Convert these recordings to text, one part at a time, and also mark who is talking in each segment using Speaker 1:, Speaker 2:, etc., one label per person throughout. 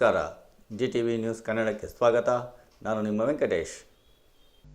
Speaker 1: ನಮಸ್ಕಾರ. G T V news ಕನ್ನಡಕ್ಕೆ ಸ್ವಾಗತ. ನಾನು ನಿಮ್ಮ ವೆಂಕಟೇಶ್.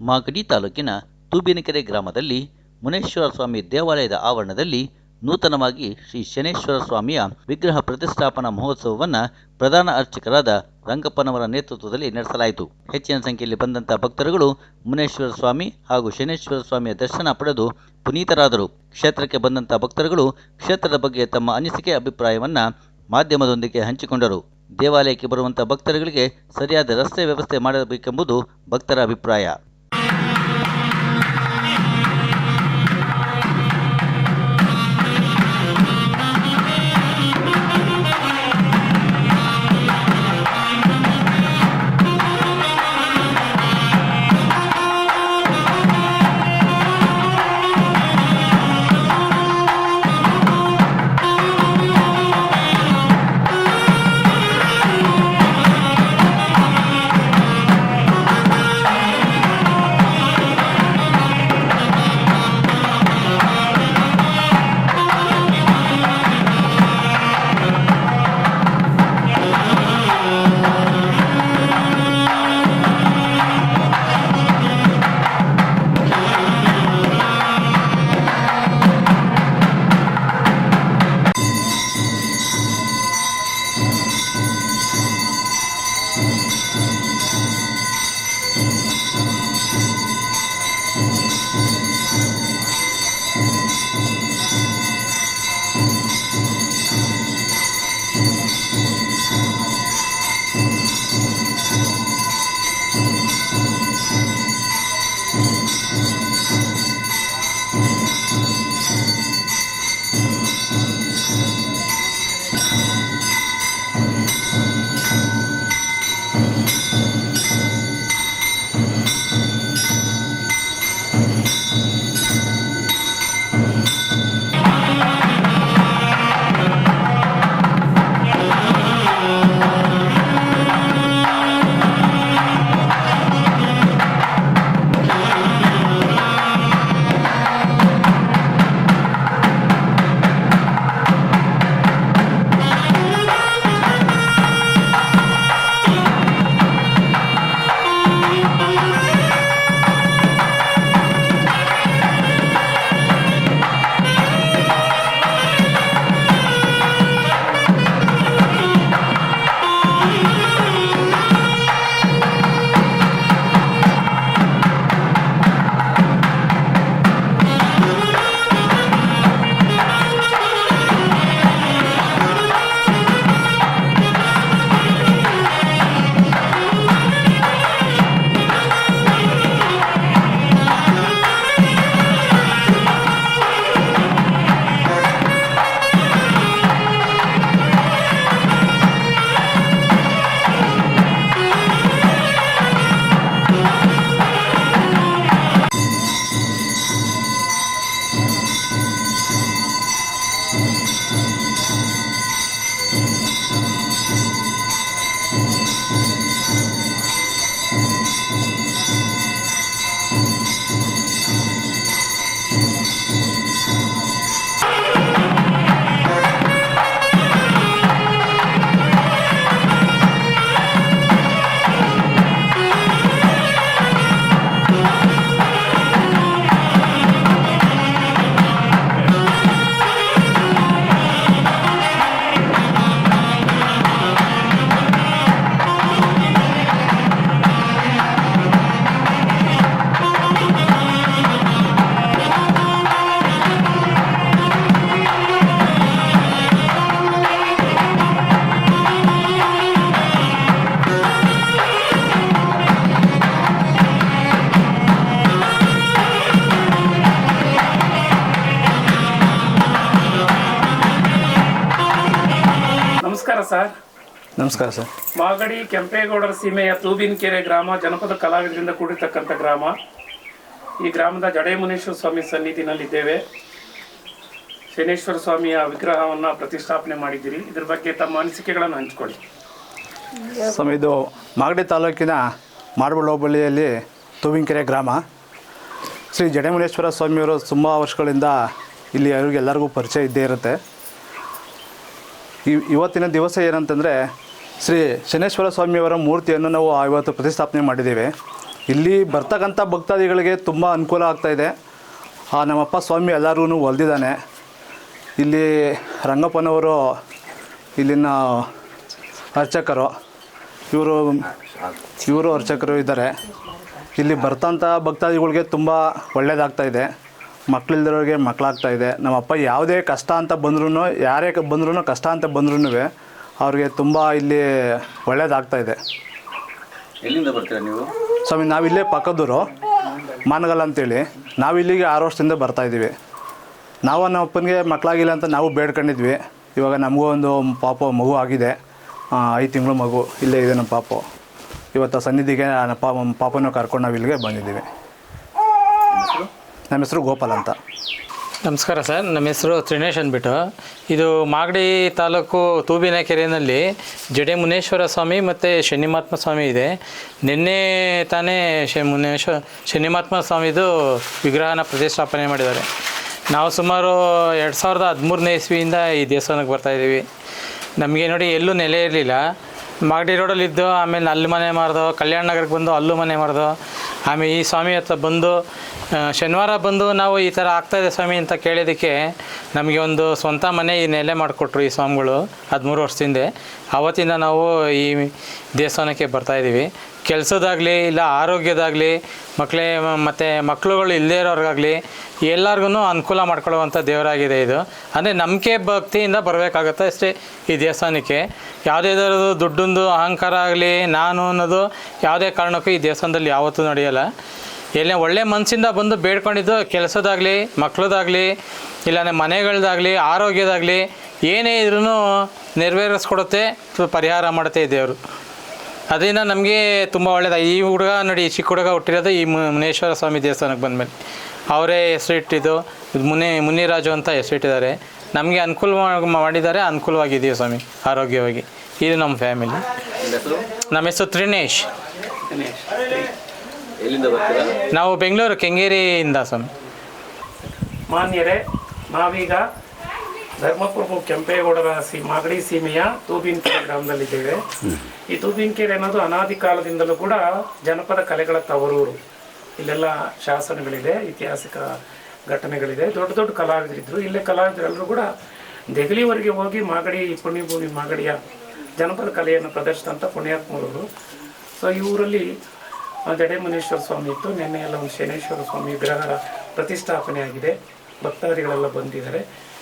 Speaker 2: ಮಾಗಡಿ ತಾಲೂಕಿನ ತೂಬಿನಕೆರೆ ಗ್ರಾಮದಲ್ಲಿ ಮುನೇಶ್ವರ ಸ್ವಾಮಿ ದೇವಾಲಯದ ಆವರಣದಲ್ಲಿ ನೂತನವಾಗಿ ಶ್ರೀ ಶನೇಶ್ವರ ಸ್ವಾಮಿಯ ವಿಗ್ರಹ ಪ್ರತಿಷ್ಠಾಪನಾ ಮಹೋತ್ಸವವನ್ನು ಪ್ರಧಾನ ಅರ್ಚಕರಾದ ರಂಗಪ್ಪನವರ ನೇತೃತ್ವದಲ್ಲಿ ನಡೆಸಲಾಯಿತು. ಹೆಚ್ಚಿನ ಸಂಖ್ಯೆಯಲ್ಲಿ ಬಂದಂತಹ ಭಕ್ತರುಗಳು ಮುನೇಶ್ವರ ಸ್ವಾಮಿ ಹಾಗೂ ಶನೇಶ್ವರ ಸ್ವಾಮಿಯ ದರ್ಶನ ಪಡೆದು ಪುನೀತರಾದರು. ಕ್ಷೇತ್ರಕ್ಕೆ ಬಂದಂತಹ ಭಕ್ತರುಗಳು ಕ್ಷೇತ್ರದ ಬಗ್ಗೆ ತಮ್ಮ ಅನಿಸಿಕೆ, ಅಭಿಪ್ರಾಯವನ್ನು ಮಾಧ್ಯಮದೊಂದಿಗೆ ಹಂಚಿಕೊಂಡರು. ದೇವಾಲಯಕ್ಕೆ ಬರುವಂಥ ಭಕ್ತರುಗಳಿಗೆ ಸರಿಯಾದ ರಸ್ತೆ ವ್ಯವಸ್ಥೆ ಮಾಡಬೇಕೆಂಬುದು ಭಕ್ತರ ಅಭಿಪ್ರಾಯ.
Speaker 3: ಸರ್.
Speaker 4: ನಮಸ್ಕಾರ ಸರ್.
Speaker 3: ಮಾಗಡಿ ಕೆಂಪೇಗೌಡರ ಸೀಮೆಯ ತೂಬಿನಕೆರೆ ಗ್ರಾಮ ಜನಪದ ಕಲಾವಿದರಿಂದ ಕೂಡಿರ್ತಕ್ಕಂಥ ಗ್ರಾಮ. ಈ ಗ್ರಾಮದ ಜಡೆಮುನೇಶ್ವರ ಸ್ವಾಮಿ ಸನ್ನಿಧಿನಲ್ಲಿದ್ದೇವೆ. ಶನೇಶ್ವರ ಸ್ವಾಮಿಯ ವಿಗ್ರಹವನ್ನು ಪ್ರತಿಷ್ಠಾಪನೆ ಮಾಡಿದ್ದೀರಿ. ಇದ್ರ ಬಗ್ಗೆ ತಮ್ಮ ಅನಿಸಿಕೆಗಳನ್ನು ಹಂಚಿಕೊಳ್ಳಿ.
Speaker 4: ಸ್ವಾಮಿ ಇದು ಮಾಗಡಿ ತಾಲೂಕಿನ ಮಾಡಬಳ್ಳ ಹೋಬಳಿಯಲ್ಲಿ ತೂಬಿನಕೆರೆ ಗ್ರಾಮ. ಶ್ರೀ ಜಡೇಮುನೇಶ್ವರ ಸ್ವಾಮಿಯವರು ತುಂಬ ವರ್ಷಗಳಿಂದ ಇಲ್ಲಿ ಅವ್ರಿಗೆ ಎಲ್ಲರಿಗೂ ಪರಿಚಯ ಇದ್ದೇ ಇರುತ್ತೆ. ಇವತ್ತಿನ ದಿವಸ ಏನಂತಂದರೆ ಶ್ರೀ ಶನೇಶ್ವರ ಸ್ವಾಮಿಯವರ ಮೂರ್ತಿಯನ್ನು ನಾವು ಇವತ್ತು ಪ್ರತಿಷ್ಠಾಪನೆ ಮಾಡಿದ್ದೇವೆ. ಇಲ್ಲಿ ಬರ್ತಕ್ಕಂಥ ಭಕ್ತಾದಿಗಳಿಗೆ ತುಂಬ ಅನುಕೂಲ ಆಗ್ತಾಯಿದೆ ಆ ನಮ್ಮಪ್ಪ ಸ್ವಾಮಿ ಎಲ್ಲರೂ ಹೊಲ್ದಿದ್ದಾನೆ ಇಲ್ಲಿ ರಂಗಪ್ಪನವರು, ಇಲ್ಲಿನ ಅರ್ಚಕರು, ಇವರು ಇವರು ಅರ್ಚಕರು ಇದ್ದಾರೆ. ಇಲ್ಲಿ ಬರ್ತಂಥ ಭಕ್ತಾದಿಗಳಿಗೆ ತುಂಬ ಒಳ್ಳೆಯದಾಗ್ತಾ ಇದೆ. ಮಕ್ಕಳಿಲ್ದಿರೋರಿಗೆ ಮಕ್ಕಳಾಗ್ತಾ ಇದೆ. ನಮ್ಮಪ್ಪ ಯಾವುದೇ ಕಷ್ಟ ಅಂತ ಬಂದ್ರೂ ಯಾರೇ ಬಂದ್ರೂ ಕಷ್ಟ ಅಂತ ಬಂದ್ರೂ ಅವ್ರಿಗೆ ತುಂಬ ಇಲ್ಲಿ ಒಳ್ಳೇದಾಗ್ತಾ ಇದೆ.
Speaker 2: ಎಲ್ಲಿಂದ ಬರ್ತೀರಾ ನೀವು?
Speaker 4: ಸ್ವಾಮಿ ನಾವಿಲ್ಲೇ ಪಕ್ಕದೂರು ಮಾನಗಲ್ ಅಂತೇಳಿ. ನಾವು ಇಲ್ಲಿಗೆ ಆರು ವರ್ಷದಿಂದ ಬರ್ತಾ ಇದ್ದೀವಿ. ನಾವು ನಮ್ಮ ಅಪ್ಪನಿಗೆ ಮಕ್ಕಳಾಗಿಲ್ಲ ಅಂತ ನಾವು ಬೇಡ್ಕೊಂಡಿದ್ವಿ. ಇವಾಗ ನಮಗೂ ಒಂದು ಪಾಪ ಮಗು ಆಗಿದೆ. ಐದು ತಿಂಗಳು ಮಗು ಇಲ್ಲೇ ಇದೆ ನಮ್ಮ ಪಾಪು. ಇವತ್ತು ಸನ್ನಿಧಿಗೆ ಪಾಪನ ಕರ್ಕೊಂಡು ನಾವು ಇಲ್ಲಿಗೆ ಬಂದಿದ್ದೀವಿ ನಮ್ಮ ಹೆಸರು ಗೋಪಾಲ್ ಅಂತ.
Speaker 5: ನಮಸ್ಕಾರ ಸರ್, ನಮ್ಮ ಹೆಸರು ತ್ರಿನೇಶ್ ಅಂದ್ಬಿಟ್ಟು. ಇದು ಮಾಗಡಿ ತಾಲೂಕು ತೂಬಿನ ಕೆರೆಯಲ್ಲಿ ಜಡೆ ಮುನೇಶ್ವರ ಸ್ವಾಮಿ ಮತ್ತು ಶನಿಮಾತ್ಮ ಸ್ವಾಮಿ ಇದೆ. ನಿನ್ನೆ ತಾನೇ ಶನಿ ಮುನೇಶ್ವರ ಶನಿಮಾತ್ಮ ಸ್ವಾಮಿದು ವಿಗ್ರಹನ ಪ್ರತಿಷ್ಠಾಪನೆ ಮಾಡಿದ್ದಾರೆ. ನಾವು ಸುಮಾರು ಎರಡು ಸಾವಿರದ ಹದಿಮೂರನೇ ಇಸ್ವಿಯಿಂದ ಈ ದೇವಸ್ಥಾನಕ್ಕೆ ಬರ್ತಾಯಿದ್ದೀವಿ ನಮಗೆ ನೋಡಿ ಎಲ್ಲೂ ನೆಲೆ ಇರಲಿಲ್ಲ. ಮಾಗಡಿ ರೋಡಲ್ಲಿದ್ದು ಆಮೇಲೆ ಅಲ್ಲಿ ಮನೆ ಮಾರ್ದು ಕಲ್ಯಾಣ ನಗರಕ್ಕೆ ಬಂದು ಅಲ್ಲೂ ಮನೆ ಮಾರ್ದು ಆಮೇಲೆ ಈ ಸ್ವಾಮಿ ಹತ್ರ ಬಂದು ಶನಿವಾರ ಬಂದು ನಾವು ಈ ಥರ ಆಗ್ತಾಯಿದೆ ಸ್ವಾಮಿ ಅಂತ ಕೇಳಿದ್ದಕ್ಕೆ ನಮಗೆ ಒಂದು ಸ್ವಂತ ಮನೆ ಈ ನೆಲೆ ಮಾಡಿಕೊಟ್ರು ಈ ಸ್ವಾಮಿಗಳು ಹದಿಮೂರು ವರ್ಷದಿಂದ. ಆವತ್ತಿಂದ ನಾವು ಈ ದೇವಸ್ಥಾನಕ್ಕೆ ಬರ್ತಾಯಿದ್ದೀವಿ ಕೆಲಸದಾಗಲಿ ಇಲ್ಲ ಆರೋಗ್ಯದಾಗಲಿ ಮಕ್ಕಳೇ ಮತ್ತು ಮಕ್ಕಳುಗಳು ಇಲ್ಲದೇ ಇರೋರಿಗಾಗಲಿ ಎಲ್ಲರಿಗೂ ಅನುಕೂಲ ಮಾಡ್ಕೊಳ್ಳುವಂಥ ದೇವರಾಗಿದೆ ಇದು. ಅಂದರೆ ನಂಬಿಕೆ ಭಕ್ತಿಯಿಂದ ಬರಬೇಕಾಗತ್ತೆ ಅಷ್ಟೇ ಈ ದೇವಸ್ಥಾನಕ್ಕೆ. ಯಾವುದೇ ಥರದ್ದು ದುಡ್ಡೊಂದು ಅಹಂಕಾರ ಆಗಲಿ, ನಾನು ಅನ್ನೋದು ಯಾವುದೇ ಕಾರಣಕ್ಕೂ ಈ ದೇವಸ್ಥಾನದಲ್ಲಿ ಯಾವತ್ತೂ ನಡೆಯಲ್ಲ. ಎಲ್ಲ ಒಳ್ಳೆ ಮನಸ್ಸಿಂದ ಬಂದು ಬೇಡ್ಕೊಂಡಿದ್ದು ಕೆಲಸದಾಗಲಿ ಮಕ್ಕಳದಾಗಲಿ ಇಲ್ಲಾಂದರೆ ಮನೆಗಳದಾಗಲಿ ಆರೋಗ್ಯದಾಗಲಿ ಏನೇ ಇದ್ರೂ ನೆರವೇರಿಸ್ಕೊಡುತ್ತೆ ಪರಿಹಾರ ಮಾಡುತ್ತೆ ದೇವರು. ಅದರಿಂದ ನಮಗೆ ತುಂಬ ಒಳ್ಳೆಯದ ಈ ಹುಡುಗ ನೋಡಿ ಈ ಚಿಕ್ಕ ಹುಡುಗ ಹುಟ್ಟಿರೋದು ಈ ಮುನೇಶ್ವರ ಸ್ವಾಮಿ ದೇವಸ್ಥಾನಕ್ಕೆ ಬಂದಮೇಲೆ. ಅವರೇ ಹೆಸರಿಟ್ಟಿದ್ದು ಇದು ಮುನಿ ಮುನಿರಾಜು ಅಂತ ಹೆಸರಿಟ್ಟಿದ್ದಾರೆ ನಮಗೆ ಅನುಕೂಲ ಮಾಡಿದ್ದಾರೆ ಅನುಕೂಲವಾಗಿದ್ದೀವಿ ಸ್ವಾಮಿ ಆರೋಗ್ಯವಾಗಿ. ಇದು ನಮ್ಮ ಫ್ಯಾಮಿಲಿ.
Speaker 2: ನಮ್ಮ ಹೆಸರು?
Speaker 5: ತ್ರಿನೇಶ್.
Speaker 2: ಎಲ್ಲಿಂದ ಬರ್ತೀರಾ?
Speaker 5: ನಾವು ಬೆಂಗಳೂರು ಕೆಂಗೇರಿಯಿಂದ ಸ್ವಾಮಿ.
Speaker 3: ಮಾನ್ಯರೇ ನಾವೀಗ ಧರ್ಮಪ್ರಭು ಕೆಂಪೇಗೌಡರ ಸಿ ಮಾಗಡಿ ಸೀಮೆಯ ತೂಬಿನಕೆರೆ ಗ್ರಾಮದಲ್ಲಿದ್ದೇವೆ. ಈ ತೂಬಿನಕೆರೆ ಅನ್ನೋದು ಅನಾದಿ ಕಾಲದಿಂದಲೂ ಕೂಡ ಜನಪದ ಕಲೆಗಳ ತವರೂರು. ಇಲ್ಲೆಲ್ಲ ಶಾಸನಗಳಿದೆ ಐತಿಹಾಸಿಕ ಘಟನೆಗಳಿದೆ. ದೊಡ್ಡ ದೊಡ್ಡ ಕಲಾವಿದರಿದ್ದರು ಇಲ್ಲೇ ಕಲಾವಿದರೆಲ್ಲರೂ ಕೂಡ ದೆಹಲಿವರೆಗೆ ಹೋಗಿ ಮಾಗಡಿ ಪುಣ್ಯಭೂಮಿ ಮಾಗಡಿಯ ಜನಪದ ಕಲೆಯನ್ನು ಪ್ರದರ್ಶಿಸಿದಂಥ ಪುಣ್ಯಾತ್ಮರು ಸೊ ಈ ಊರಲ್ಲಿ ಜಡೆಮುನೇಶ್ವರ ಸ್ವಾಮಿ ಇತ್ತು. ನಿನ್ನೆ ಎಲ್ಲ ಒಂದು ಶನೇಶ್ವರ ಸ್ವಾಮಿ ವಿಗ್ರಹ ಪ್ರತಿಷ್ಠಾಪನೆ ಆಗಿದೆ ಭಕ್ತಾದಿಗಳೆಲ್ಲ ಬಂದಿದ್ದಾರೆ.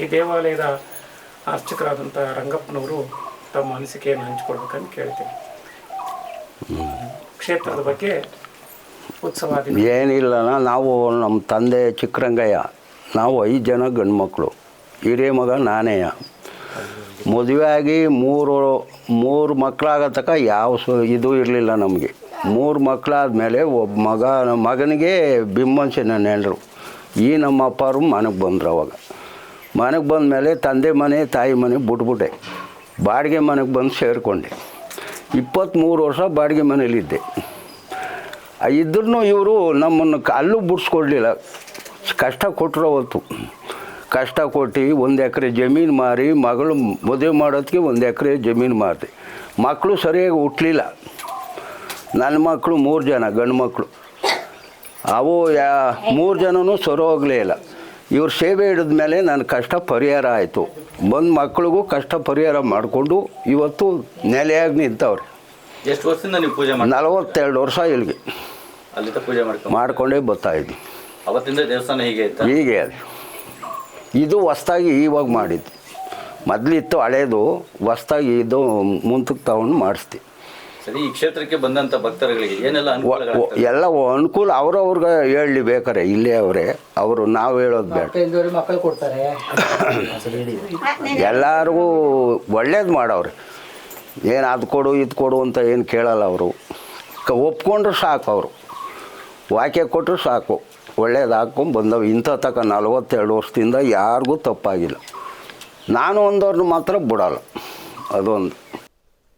Speaker 3: ಈ ದೇವಾಲಯದ ಅರ್ಚಕರಾದಂಥ ರಂಗಪ್ಪನವರು ತಮ್ಮ ಅನಿಸಿಕೆಯನ್ನು ಹಂಚಿಕೊಳ್ಬೇಕಂತ ಕೇಳ್ತೀನಿ. ಕ್ಷೇತ್ರದ ಬಗ್ಗೆ ಉತ್ಸವ
Speaker 6: ಏನಿಲ್ಲ ನಾವು ನಮ್ಮ ತಂದೆ ಚಿಕ್ಕರಂಗಯ್ಯ, ನಾವು ಐದು ಜನ ಗಂಡು ಮಕ್ಕಳು ಹಿರಿಯ ಮಗ ನಾನೇಯ. ಮದುವೆ ಆಗಿ ಮೂರು ಮೂರು ಮಕ್ಕಳಾಗೋ ತನಕ ಯಾವ ಸು ಇದು ಇರಲಿಲ್ಲ ನಮಗೆ. ಮೂರು ಮಕ್ಕಳಾದಮೇಲೆ ಒಬ್ಬ ಮಗ, ಮಗನಿಗೆ ಬಿಂಬಂಶನ ನನ್ನ ಹೆಂಡ್ರು. ಈ ನಮ್ಮ ಅಪ್ಪರು ಮನೆಗೆ ಬಂದರು ಅವಾಗ. ಮನೆಗೆ ಬಂದಮೇಲೆ ತಂದೆ ಮನೆ, ತಾಯಿ ಮನೆ ಬಿಟ್ಬಿಟ್ಟೆ. ಬಾಡಿಗೆ ಮನೆಗೆ ಬಂದು ಸೇರಿಕೊಂಡೆ. ಇಪ್ಪತ್ತ್ಮೂರು ವರ್ಷ ಬಾಡಿಗೆ ಮನೇಲಿದ್ದೆ. ಇದ್ರೂ ಇವರು ನಮ್ಮನ್ನು ಅಲ್ಲೂ ಬಿಡಿಸ್ಕೊಡ್ಲಿಲ್ಲ. ಕಷ್ಟ ಕೊಟ್ಟರು ಅವತ್ತು. ಕಷ್ಟ ಕೊಟ್ಟು ಒಂದು ಎಕರೆ ಜಮೀನು ಮಾರಿ ಮಗಳು ಮದುವೆ ಮಾಡೋದಕ್ಕೆ ಒಂದು ಎಕರೆ ಜಮೀನು ಮಾರಿದೆ. ಮಕ್ಕಳು ಸರಿಯಾಗಿ ಹುಟ್ಟಲಿಲ್ಲ ನನ್ನ ಮಕ್ಕಳು ಮೂರು ಜನ ಗಂಡು ಮಕ್ಕಳು ಅವು ಯಾ ಮೂರು ಜನನೂ ಸರಿ ಹೋಗಲೇ ಇಲ್ಲ. ಇವ್ರು ಸೇವೆ ಹಿಡಿದ ಮೇಲೆ ನನ್ನ ಕಷ್ಟ ಪರಿಹಾರ ಆಯಿತು. ಬಂದು ಮಕ್ಕಳಿಗೂ ಕಷ್ಟ ಪರಿಹಾರ ಮಾಡಿಕೊಂಡು ಇವತ್ತು ನೆಲೆಯಾಗಿ ನಿಂತವ್ರೆ.
Speaker 2: ಎಷ್ಟು ವರ್ಷದಿಂದ ನೀವು ಪೂಜೆ ಮಾಡಿ
Speaker 6: ನಲವತ್ತೆರಡು ವರ್ಷ ಇಲ್ಲಿಗೆ
Speaker 2: ಅಲ್ಲಿಂದ ಪೂಜೆ ಮಾಡ್ಕೊಂಡು
Speaker 6: ಮಾಡ್ಕೊಂಡೇ ಬರ್ತಾ ಇದ್ವಿ.
Speaker 2: ಅವತ್ತಿಂದ ದೇವಸ್ಥಾನ ಹೀಗೆ ಇತ್ತ?
Speaker 6: ಹೀಗೆ ಅದು. ಇದು ಹೊಸ್ದಾಗಿ ಇವಾಗ ಮಾಡಿದ್ದು ಮೊದಲಿತ್ತು ಹಳೇದು ಹೊಸ್ದಾಗಿ ಇದು ಮುಂತಕ್ಕೆ ತಗೊಂಡು ಮಾಡಿಸ್ತಿ.
Speaker 2: ಸರಿ ಈ ಕ್ಷೇತ್ರಕ್ಕೆ ಬಂದಂತ ಭಕ್ತರುಗಳಿಗೆ ಏನೆಲ್ಲ ಅನುಕೂಲಗಳಾಗ್ತವೆ
Speaker 6: ಎಲ್ಲ ಅನುಕೂಲ ಅವ್ರವ್ರಿಗೆ ಹೇಳಿ ಬೇಕಾರೆ ಇಲ್ಲೇ ಅವರೇ ಅವರು ನಾವು ಹೇಳೋದು ಬೇಡ.
Speaker 5: ಮಕ್ಕಳು ಕೊಡ್ತಾರೆ.
Speaker 6: ಎಲ್ಲರಿಗೂ ಒಳ್ಳೇದು ಮಾಡವ್ರೆ. ಏನು ಅದು ಕೊಡು ಇದು ಕೊಡು ಅಂತ ಏನು ಕೇಳಲ್ಲ ಅವರು. ಒಪ್ಕೊಂಡ್ರು ಸಾಕು ಅವರು. ವಾಕ್ಯ ಕೊಟ್ಟರು ಸಾಕು. ಒಳ್ಳೇದು ಹಾಕ್ಕೊಂಡು ಬಂದವು. ಇಂಥ ತಕ ನಲವತ್ತೆರಡು ವರ್ಷದಿಂದ ಯಾರಿಗೂ ತಪ್ಪಾಗಿಲ್ಲ. ನಾನು ಒಂದವ್ರನ್ನ ಮಾತ್ರ ಬಿಡಲ್ಲ. ಅದೊಂದು.